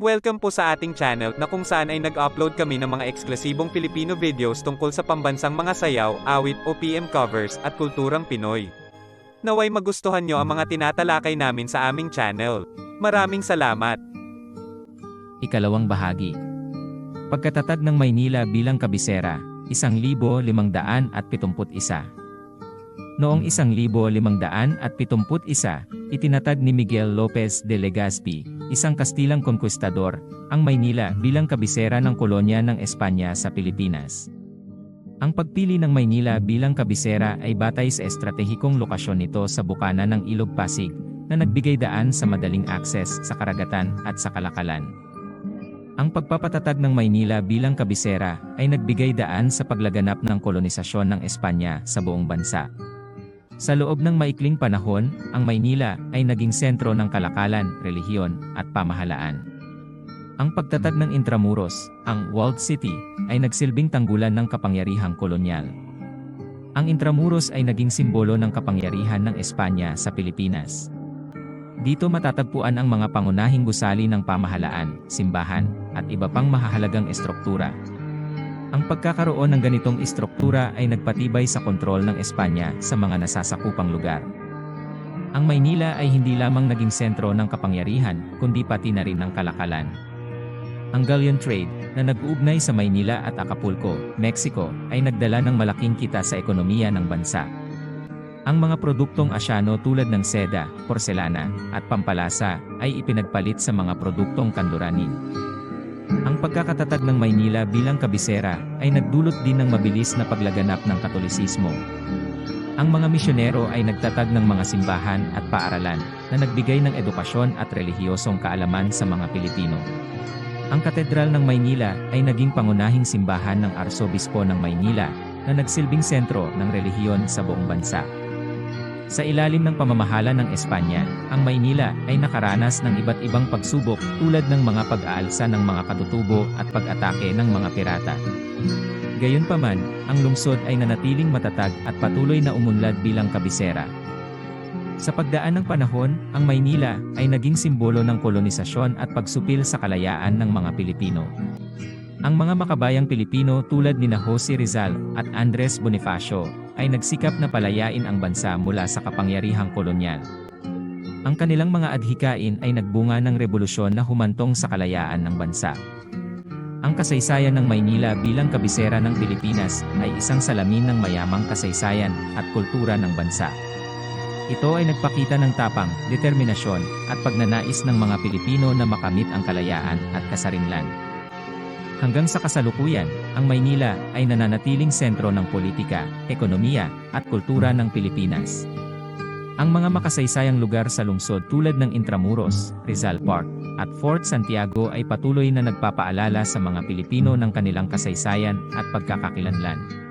Welcome po sa ating channel na kung saan ay nag-upload kami ng mga eksklusibong Filipino videos tungkol sa pambansang mga sayaw, awit o PM covers at kulturang Pinoy. Naway magustuhan nyo ang mga tinatalakay namin sa aming channel. Maraming salamat! Ikalawang bahagi. Pagkatatag ng Maynila bilang kabisera, 1,571. Noong 1,571, itinatag ni Miguel Lopez de Legazpi, isang Kastilang konkwistador, ang Maynila bilang kabisera ng kolonya ng Espanya sa Pilipinas. Ang pagpili ng Maynila bilang kabisera ay batay sa estratehikong lokasyon nito sa bukana ng Ilog Pasig, na nagbigay daan sa madaling akses sa karagatan at sa kalakalan. Ang pagpapatatag ng Maynila bilang kabisera ay nagbigay daan sa paglaganap ng kolonisasyon ng Espanya sa buong bansa. Sa loob ng maikling panahon, ang Maynila ay naging sentro ng kalakalan, relihiyon, at pamahalaan. Ang pagtatag ng Intramuros, ang Walled City, ay nagsilbing tanggulan ng kapangyarihang kolonyal. Ang Intramuros ay naging simbolo ng kapangyarihan ng Espanya sa Pilipinas. Dito matatagpuan ang mga pangunahing gusali ng pamahalaan, simbahan, at iba pang mahahalagang estruktura. Ang pagkakaroon ng ganitong estruktura ay nagpatibay sa kontrol ng Espanya sa mga nasasakupang lugar. Ang Maynila ay hindi lamang naging sentro ng kapangyarihan, kundi pati na rin ng kalakalan. Ang galleon trade, na nag-uugnay sa Maynila at Acapulco, Mexico, ay nagdala ng malaking kita sa ekonomiya ng bansa. Ang mga produktong asyano tulad ng seda, porselana, at pampalasa ay ipinagpalit sa mga produktong kanduranin. Ang pagkakatatag ng Maynila bilang kabisera ay nagdulot din ng mabilis na paglaganap ng Katolisismo. Ang mga misyonero ay nagtatag ng mga simbahan at paaralan na nagbigay ng edukasyon at relihiyosong kaalaman sa mga Pilipino. Ang Katedral ng Maynila ay naging pangunahing simbahan ng Arsobispo ng Maynila na nagsilbing sentro ng relihiyon sa buong bansa. Sa ilalim ng pamamahala ng Espanya, ang Maynila ay nakaranas ng iba't ibang pagsubok tulad ng mga pag-aalsa ng mga katutubo at pag-atake ng mga pirata. Gayunpaman, ang lungsod ay nanatiling matatag at patuloy na umunlad bilang kabisera. Sa pagdaan ng panahon, ang Maynila ay naging simbolo ng kolonisasyon at pagsupil sa kalayaan ng mga Pilipino. Ang mga makabayang Pilipino tulad ni na Jose Rizal at Andres Bonifacio ay nagsikap na palayain ang bansa mula sa kapangyarihang kolonyal. Ang kanilang mga adhikain ay nagbunga ng revolusyon na humantong sa kalayaan ng bansa. Ang kasaysayan ng Maynila bilang kabisera ng Pilipinas ay isang salamin ng mayamang kasaysayan at kultura ng bansa. Ito ay nagpakita ng tapang, determinasyon, at pagnanais ng mga Pilipino na makamit ang kalayaan at kasarinlan. Hanggang sa kasalukuyan, ang Maynila ay nananatiling sentro ng politika, ekonomiya, at kultura ng Pilipinas. Ang mga makasaysayang lugar sa lungsod tulad ng Intramuros, Rizal Park, at Fort Santiago ay patuloy na nagpapaalala sa mga Pilipino ng kanilang kasaysayan at pagkakakilanlan.